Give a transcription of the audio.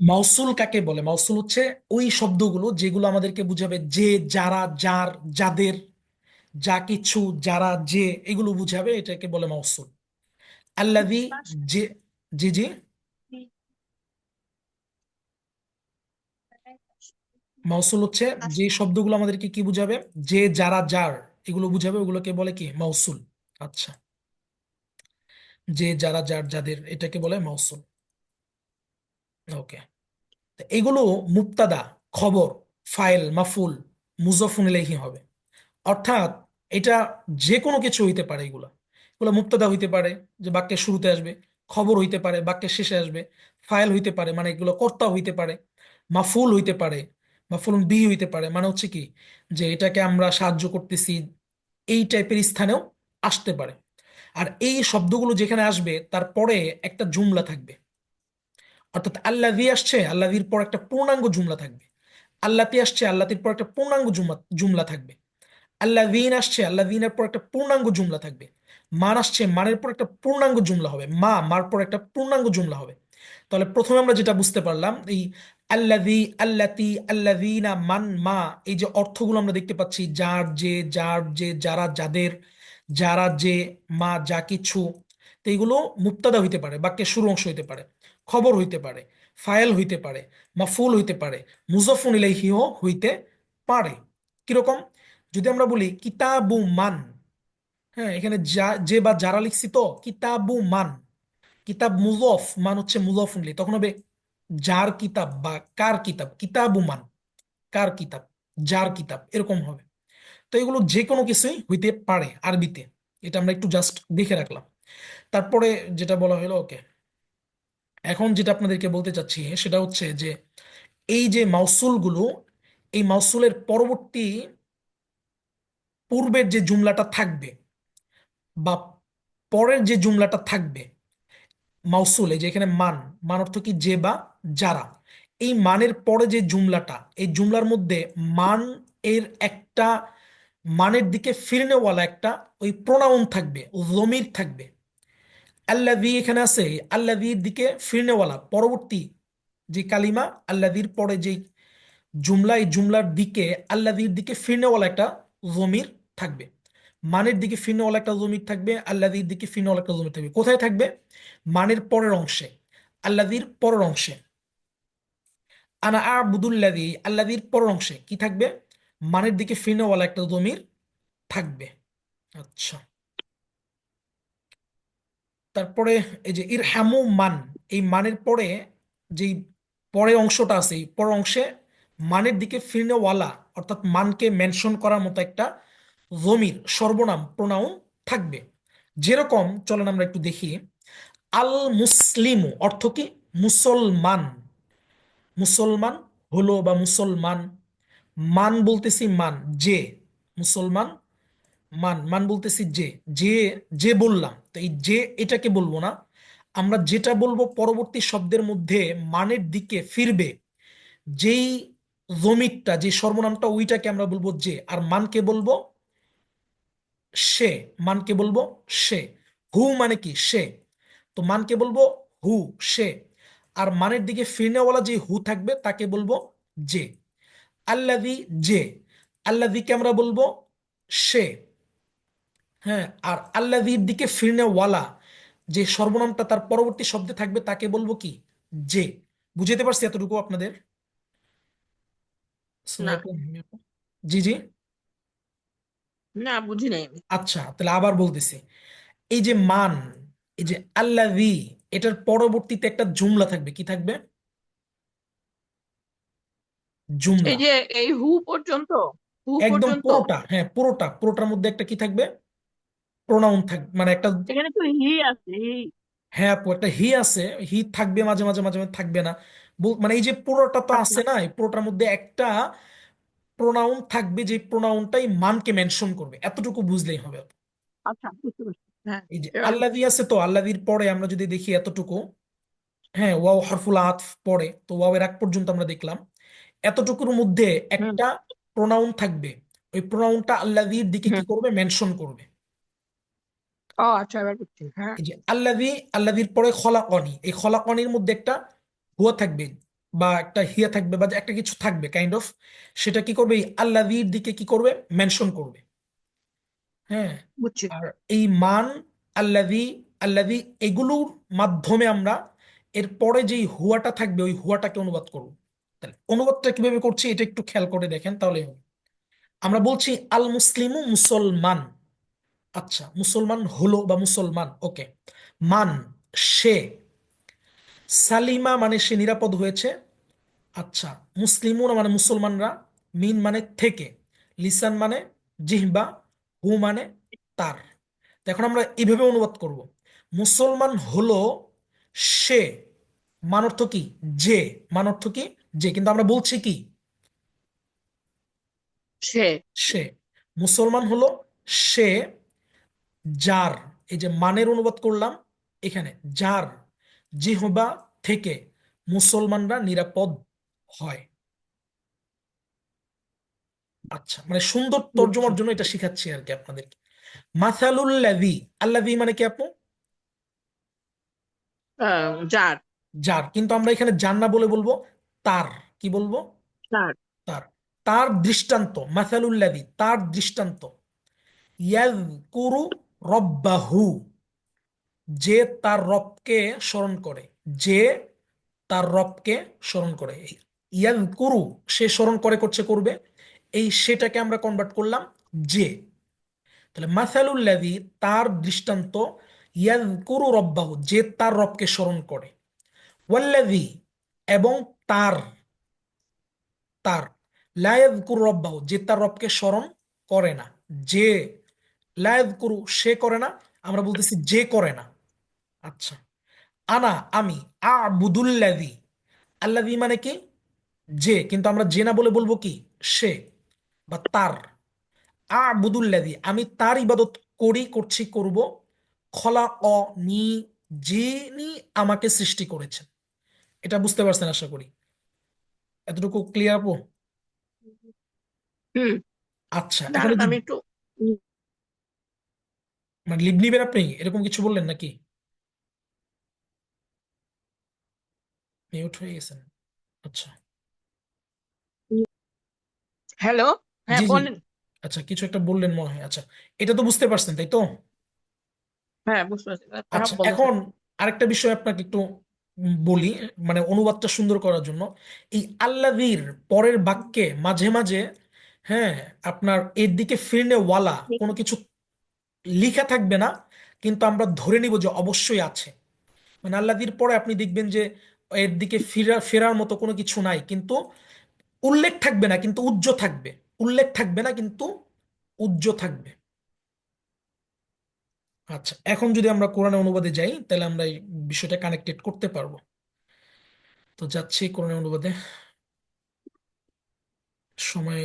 মাউসুল কাকে বলে? মাউসুল হচ্ছে ওই শব্দগুলো যেগুলো আমাদেরকে বুঝাবে যে, যারা, যার, যাদের, যা কিছু, যারা, যে, এগুলো বুঝাবে, এটাকে বলে মাউসুল। আল্লাযী যে, জি জি। মাউসুল হচ্ছে যে শব্দগুলো আমাদেরকে কি বুঝাবে? যে, যারা, যার, এগুলো বুঝাবে, ওগুলোকে বলে কি? মাউসুল। আচ্ছা। যে, যারা, যার, যাদের, এটাকে বলে মাউসুল। ওকে। এগুলো মুক্তাদা খবর, ফাইল, মাফুল মুজফুন ইলাইহি হবে। অর্থাৎ এটা যে কোনো কিছু হইতে পারে এগুলা। এগুলো মুক্তাদা হইতে পারে, যে বাক্যের শুরুতে আসবে, খবর হইতে পারে, বাক্যের শেষে আসবে, ফাইল হইতে পারে মানে এগুলো কর্তা হইতে পারে, মাফুল হইতে পারে মাফুল বি হইতে পারে মানে হচ্ছে কি, যে এটাকে আমরা সাহায্য করতেছি, এই টাইপের স্থানেও আসতে পারে। আর এই শব্দগুলো যেখানে আসবে, তারপরে একটা জুমলা থাকবে। অর্থাৎ আল্লাহি আসছে আল্লাহির পর একটা পূর্ণাঙ্গ জুমলা থাকবে। আল্লাতি আসছে আল্লাতির পর একটা পূর্ণাঙ্গ জুমলা জুমলা থাকবে। আল্লাহিন আসছে আল্লাহিনের পর একটা পূর্ণাঙ্গ জুমলা থাকবে। মান আসছে, মানের পর একটা পূর্ণাঙ্গ জুমলা হবে। মা, মার পর একটা পূর্ণাঙ্গ জুমলা হবে। তাহলে প্রথমে আমরা যেটা বুঝতে পারলাম, এই আল্লাদি, আল্লাতি, আল্লাদিনা, মান, মা, এই যে অর্থগুলো আমরা দেখতে পাচ্ছি, যার, যে যার, যে, যারা, যাদের, যারা, যে, মা, যা কিছু, তো এইগুলো মুক্তাদা হইতে পারে, বাক্যের শুরু অংশ হইতে পারে। খবর হইতে পারে, ফাইল হইতে পারে, মাফুল হইতে পারে মুজফুন ইলাইহিও হইতে পারে। কীরকম? যদি আমরা বলি কিতাবু মান হ্যাঁ এখানে যা, যে বা যারা লিখছি তো, কিতাবু মান, কিতাব মুজফ, মান হচ্ছে মুজফুন ইলাইহি, তখন হবে যার কিতাব বা কার কিতাব? কিতাবু মান, কার কিতাব? যার কিতাব, এরকম হবে। তো এগুলো যে কোনো কিছুই হইতে পারে আরবিতে, এটা আমরা একটু জাস্ট দেখে রাখলাম। তারপরে যেটা বলা হলো, ওকে এখন যেটা আপনাদেরকে বলতে চাচ্ছি, সেটা হচ্ছে যে এই যে মাউসুলগুলো, এই মাউসুলের পরবর্তী পূর্বের যে জুমলাটা থাকবে বা পরের যে জুমলাটা থাকবে, মাউসুল যে এখানে মান মান অর্থ কি? যে বা যারা। এই মানের পরে যে জুমলাটা, এই জুমলার মধ্যে মান এর একটা, মানের দিকে ফিরনেওয়ালা একটা ওই প্রোনাউন থাকবে, জমির থাকবে। আল্লাদি এখানে আছে আল্লাদির দিকে ফিরনেওয়ালা, পরবর্তী যে কালিমা আল্লাদির পরে যে জুমলা, এই জুমলার দিকে আল্লাদির দিকে ফিরনেওয়ালা একটা জমির থাকবে। মানের দিকে ফিরনেওয়ালা একটা জমির থাকবে আল্লাদির দিকে ফিরনেওয়ালা একটা জমির থাকবে। কোথায় থাকবে? মানের পরের অংশে আল্লাদির পরের অংশে। আনা আবুদুল্লাদি আল্লাদির পরের অংশে কি থাকবে? মানের দিকে ফিরনেওয়ালা একটা জমির থাকবে। আচ্ছা। তারপরে এই যে ইরহামু মান, এই মানের পরে যেই পরের অংশটা আছে, এই পরের অংশে মানের দিকে ফিরনেওয়ালা অর্থাৎ মানকে মেনশন করার মতো একটা জমির সর্বনাম প্রোনাউন থাকবে। যেরকম, চলেন আমরা একটু দেখি। আল মুসলিমু অর্থ কি? মুসলমান। মুসলমান হলো বা মুসলমান। মান বলতেছি মান, যে, মুসলমান মান মান বলতেছি যে যে যে বললাম, তো এই যে এটাকে বলব না, আমরা যেটা বলব পরবর্তী শব্দের মধ্যে মানের দিকে ফিরবে, যেই জমিরটা, যে সর্বনামটা ওইটাকে আমরা বলব যে, আর মানকে বলব সে, মানকে বলব সে, হু মানে কি সে, তো মানকে বলব হু, সে, আর মানের দিকে ফিরনেওয়ালা যে হু থাকবে তাকে বলব যে আল্লাদি যে আল্লাদিকে আমরা বলব সে হ্যাঁ আর আল্লাদির দিকে ফিরনেওয়ালা যে সর্বনামটা তার পরবর্তী শব্দে থাকবে তাকে বলব কি? যে। বুঝাতে পারছি এতটুকু আপনাদের? না। জি জি। না বুঝি নাই আচ্ছা তাহলে আবার বলতেছি। এই যে মান এই যে আল্লাযী এটার পরবর্তীতে একটা জুমলা থাকবে কি থাকবে? জুমলা। এই যে এই হু পর্যন্ত হু একদম পর্যন্ত? পুরোটা হ্যাঁ পুরোটা পুরোটার মধ্যে একটা কি থাকবে? প্রোনাউন থাকবে মানে একটা এখানে তো হি আছে হি হ্যাঁ আপু একটা হি আছে হি থাকবে মাঝে মাঝে মাঝে মাঝে থাকবে না। বল- মানে এই যে পুরোটা তো আছে না। এই পুরোটার মধ্যে একটা প্রোনাউন থাকবে যে প্রোনাউনটাই মানকে মেনশন করবে এতটুকু বুঝলেই হবে। আপু। আচ্ছা বুঝতে পারছি। হ্যাঁ এই যে এবার আল্লাযী আছে তো আল্লাযীর পরে আমরা যদি দেখি এতটুকু হ্যাঁ ওয়াও হরফুল আতফ পরে তো ওয়াও এর আগ পর্যন্ত আমরা দেখলাম এতটুকুর মধ্যে হুম। একটা প্রোনাউন থাকবে ওই প্রোনাউনটা আল্লাযীর দিকে কি করবে? মেনশন করবে। ও আচ্ছা এবার বুঝছি। হ্যাঁ। এই যে আল্লাযী আল্লাযীর পরে খলাকনি এই খলাকনির মধ্যে একটা হুয়া থাকবে বা একটা হিয়া থাকবে বা একটা কিছু থাকবে কাইন্ড অফ সেটা কি করবে? এই আল্লাদির দিকে কি করবে? মেনশন করবে। হ্যাঁ। বুঝছি। আর এই মান আল্লাদি আল্লাদি এগুলোর মাধ্যমে আমরা এর পরে যেই হুয়াটা থাকবে ওই হুয়াটাকে অনুবাদ করব। তাহলে অনুবাদটা কীভাবে করছি এটা একটু খেয়াল করে দেখেন তাহলে হবে। আমরা বলছি আল মুসলিমু মুসলমান। আচ্ছা মুসলমান হলো বা মুসলমান ওকে। মান সে। সালিমা মানে সে নিরাপদ হয়েছে। আচ্ছা মুসলিমুন মানে মুসলমানরা মিন মানে থেকে। লিসান মানে জিহবা হু মানে তার। এখন আমরা এইভাবে অনুবাদ করব। মুসলমান হলো সে মান অর্থ কি? যে। মান অর্থ কি? যে। কিন্তু আমরা বলছি কি? সে। সে। মুসলমান হলো সে যার এই যে মানের অনুবাদ করলাম এখানে যার জিহবা থেকে মুসলমানরা নিরাপদ হয়। আচ্ছা মানে সুন্দর তর্জমার জন্য এটা শিখাচ্ছি আর কি আপনাদেরকে। মাসালুল্লাযী আল্লাযী মানে কি আপু? যার। যার কিন্তু আমরা এখানে যার না বলে বলব তার। কি বলব? তার। তার। তার দৃষ্টান্ত মাসালুল্লাভি তার দৃষ্টান্ত। ইয়াযকুরু রব্বাহু, যে তার রবকে স্মরণ করে, যে তার রবকে স্মরণ করে। ইয়াযকুরু, সে স্মরণ করে করছে করবে। এই সেটাকে আমরা কনভার্ট করলাম যে। তাহলে মাসালুল্লাযী তার দৃষ্টান্ত ইয়াযকুরু রব্বাহু, যে তার রবকে স্মরণ করে। ওয়াল্লাযী এবং তার তার, লা ইয়াযকুরু রব্বাহু, যে তার রবকে স্মরণ করে না, যে লা করু সে করে না আমরা বলতেছি যে করে না। আচ্ছা। আনা আমি আবুদুল্লাযী। আল্লাযী মানে কি? যে কিন্তু আমরা যে না বলে বলব কি? সে বা তার। আবুদুল্লাযী আমি তার ইবাদত করি করছি করব। খলা অ নি যিনি আমাকে সৃষ্টি করেছেন। এটা বুঝতে পারছেন আশা করি। এতটুকু ক্লিয়ার আপু? আচ্ছা এখন আমি একটু মানে লিভ নিবেন আপনি? এরকম কিছু বললেন নাকি? মিউট হয়ে গেছেন। আচ্ছা। হ্যালো হ্যাঁ বলেন। আচ্ছা কিছু একটা বললেন মনে হয়। আচ্ছা এটা তো বুঝতে পারছেন তাই তো? হ্যাঁ বুঝতে পারছি। আচ্ছা এখন আরেকটা বিষয় আপনাকে একটু বলি মানে অনুবাদটা সুন্দর করার জন্য। এই আল্লাযীর পরের বাক্যে মাঝে মাঝে হ্যাঁ আপনার এর দিকে ফিরনে ওয়ালা কোনো কিছু লিখা থাকবে না, কিন্তু আমরা ধরে নিব যে অবশ্যই আছে। মানে আল্লাযীর পরে আপনি দেখবেন যে এর দিকে ফেরার ফেরার মতো কোনো কিছু নাই, কিন্তু উল্লেখ থাকবে না, কিন্তু উজ্জ্ব থাকবে। উল্লেখ থাকবে না, কিন্তু উজ্জ্ব থাকবে। আচ্ছা এখন যদি আমরা কোরআনে অনুবাদে যাই, তাহলে আমরা এই বিষয়টা কানেক্টেড করতে পারব। তো যাচ্ছি কোরআনে অনুবাদে। সময়